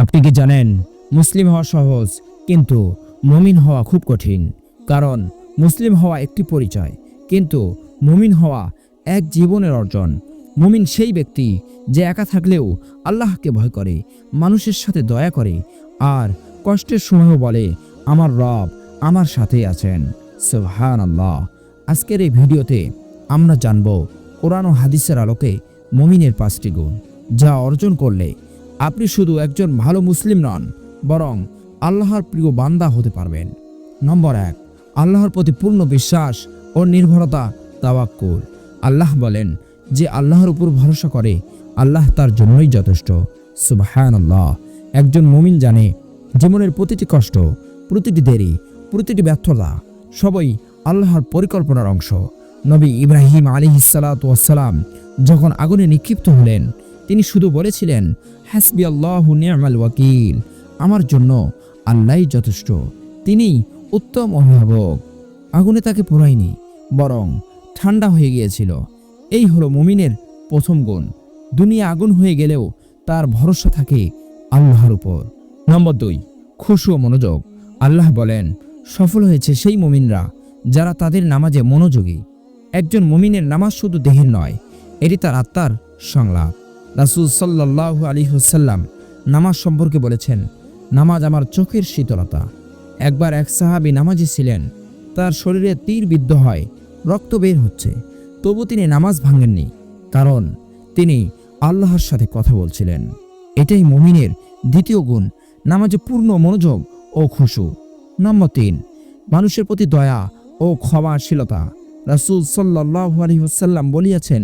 আপনি কি জানেন, মুসলিম হওয়া সহজ, কিন্তু মুমিন হওয়া খুব কঠিন। কারণ, মুসলিম হওয়া একটি পরিচয়, কিন্তু মুমিন হওয়া এক জীবনের অর্জন। মুমিন সেই ব্যক্তি যে একা থাকলেও আল্লাহকে ভয় করে, মানুষের সাথে দয়া করে, আর কষ্টের সময়ও বলে, আমার রব আমার সাথেই আছেন। সুবহান আল্লাহ আজকের এই ভিডিওতে আমরা জানব কোরআন ও হাদিসের আলোকে মুমিনের পাঁচটি গুণ, যা অর্জন করলে আপনি শুধু একজন ভালো মুসলিম নন, বরং আল্লাহর প্রিয় বান্দা হতে পারবেন। নম্বর এক, আল্লাহর প্রতি পূর্ণ বিশ্বাস ও নির্ভরতা তাওয়াক্কুল। আল্লাহ বলেন যে আল্লাহর উপর ভরসা করে, আল্লাহ তার জন্যই যথেষ্ট। সুবাহান আল্লাহ একজন মুমিন জানে, জীবনের প্রতিটি কষ্ট, প্রতিটি দেরি, প্রতিটি ব্যর্থতা সবই আল্লাহর পরিকল্পনার অংশ। নবী ইব্রাহিম আলী সালাম যখন আগুনে নিক্ষিপ্ত হলেন তিনি শুধু বলেছিলেন, হাসবি আল্লাহ নিয়ামাল ওয়াকিল, আমার জন্য আল্লাহই যথেষ্ট তিনি উত্তম অভিভাবক। আগুনে তাকে পোড়ায়নি, বরং ঠান্ডা হয়ে গিয়েছিল। এই হলো মুমিনের প্রথম গুণ। দুনিয়া আগুন হয়ে গেলেও তার ভরসা থাকে আল্লাহর উপর। নম্বর দুই, খুশু ও মনোযোগ। আল্লাহ বলেন, সফল হয়েছে সেই মুমিনরা যারা তাদের নামাজে মনোযোগী। একজন মুমিনের নামাজ শুধু দেহের নয়, এটি তার আত্মার সংলাপ। রাসুল সাল্লাহ আলী হুসাল্লাম নামাজ সম্পর্কে বলেছেন, নামাজ আমার চোখের শীতলতা। একবার এক সাহাবি নামাজি ছিলেন, তার শরীরে তীর বিদ্ধ হয়, রক্ত বের হচ্ছে। তবু তিনি নামাজ ভাঙেননি, কারণ তিনি আল্লাহর সাথে কথা বলছিলেন। এটাই মমিনের দ্বিতীয় গুণ। নামাজে পূর্ণ মনোযোগ ও খুশু। নম্বর তিন, মানুষের প্রতি দয়া ও ক্ষমাশীলতা। রাসুল সাল্লাহ আলহিহসাল্লাম বলিয়াছেন,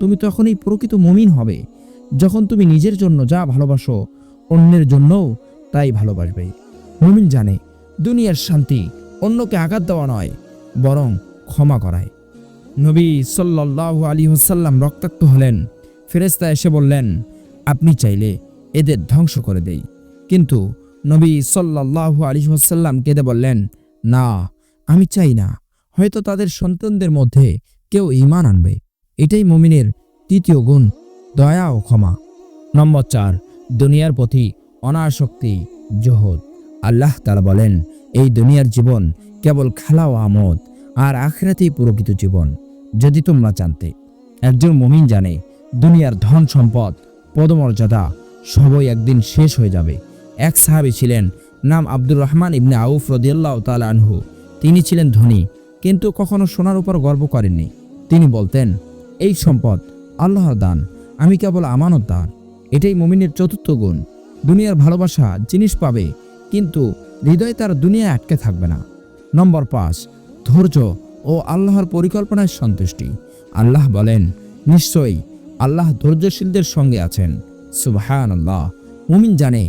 তুমি তখনই প্রকৃত মমিন হবে। যখন তুমি নিজের জন্য যা ভালোবাসো, অন্যের জন্যও তাই ভালোবাসবে। মুমিন জানে, দুনিয়ার শান্তি অন্যকে আঘাত দেওয়া নয়, বরং ক্ষমা করায়। নবী সাল্লাহ আলী হোসাল্লাম রক্তাক্ত হলেন। ফেরেস্তা এসে বললেন, আপনি চাইলে এদের ধ্বংস করে দেই। কিন্তু নবী সাল্লাহ আলী হোসাল্লাম কেঁদে বললেন, না, আমি চাই না। হয়তো তাদের সন্তানদের মধ্যে কেউ ইমান আনবে। এটাই মমিনের তৃতীয় গুণ। দয়া ও ক্ষমা। নম্বর চার, দুনিয়ার প্রতি অনাসক্তি, জোহদ। আল্লাহ তারা বলেন, এই দুনিয়ার জীবন কেবল খেলা ও আমোদ, আর আখরাতেই প্রকৃত জীবন, যদি তোমরা জানতে। একজন মমিন জানে, দুনিয়ার ধন সম্পদ, পদমর্যাদা সবই একদিন শেষ হয়ে যাবে। এক সাহাবি ছিলেন, নাম আব্দুর রহমান ইবনে আউফ রদিয়াল্লাহ তাল আনহু। তিনি ছিলেন ধনী, কিন্তু কখনো সোনার উপর গর্ব করেননি। তিনি বলতেন, এই সম্পদ আল্লাহর দান আমি কেবল আমানতদার। এটাই মমিনের চতুর্থ গুণ। দুনিয়ার ভালোবাসা জিনিস পাবে, কিন্তু হৃদয়ে তার দুনিয়া আটকে থাকবে না। নম্বর পাঁচ, ধৈর্য ও আল্লাহর পরিকল্পনায় সন্তুষ্টি। আল্লাহ বলেন, নিশ্চয়ই আল্লাহ ধৈর্যশীলদের সঙ্গে আছেন। সুবাহান আল্লাহ মুমিন জানে,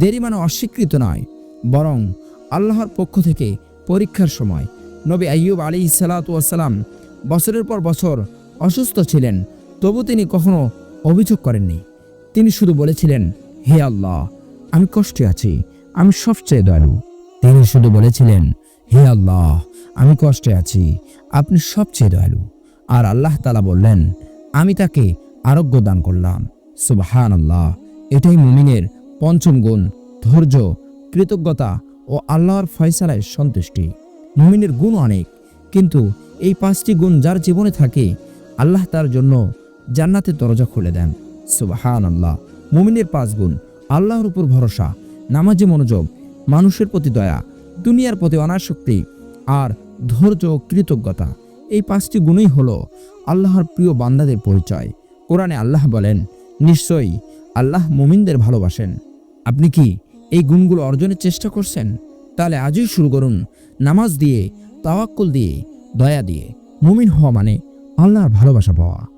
দেরি মানে অস্বীকৃত নয়, বরং আল্লাহর পক্ষ থেকে পরীক্ষার সময়। নবী আইয়ুব আলী সালাতাম বছরের পর বছর অসুস্থ ছিলেন, তবু তিনি কখনো অভিযোগ করেননি। তিনি শুধু বলেছিলেন, হে আল্লাহ, আমি কষ্টে আছি, আমি সবচেয়ে দয়ালু। তিনি শুধু বলেছিলেন, হে আল্লাহ, আমি কষ্টে আছি, আপনি সবচেয়ে দয়ালু। আর আল্লাহ তালা বললেন, আমি তাকে আরোগ্য দান করলাম। সুবাহান আল্লাহ এটাই মুমিনের পঞ্চম গুণ, ধৈর্য, কৃতজ্ঞতা ও আল্লাহর ফয়সালায় সন্তুষ্টি। মুমিনের গুণ অনেক, কিন্তু এই পাঁচটি গুণ যার জীবনে থাকে, আল্লাহ তার জন্য জান্নাতের দরজা খুলে দেন। সুবাহান আল্লাহ মুমিনের পাঁচ গুণ। আল্লাহর উপর ভরসা। নামাজে মনোযোগ। মানুষের প্রতি দয়া। দুনিয়ার প্রতি অনাসক্তি। আর ধৈর্য ও কৃতজ্ঞতা। এই পাঁচটি গুণই হলো আল্লাহর প্রিয় বান্দাদের পরিচয়। কোরআনে আল্লাহ বলেন, নিশ্চয়ই আল্লাহ মুমিনদের ভালোবাসেন। আপনি কি এই গুণগুলো অর্জনের চেষ্টা করছেন? তাহলে আজই শুরু করুন। নামাজ দিয়ে, তাওয়াক্কুল দিয়ে, দয়া দিয়ে। মুমিন হওয়া মানে আল্লাহর ভালোবাসা পাওয়া।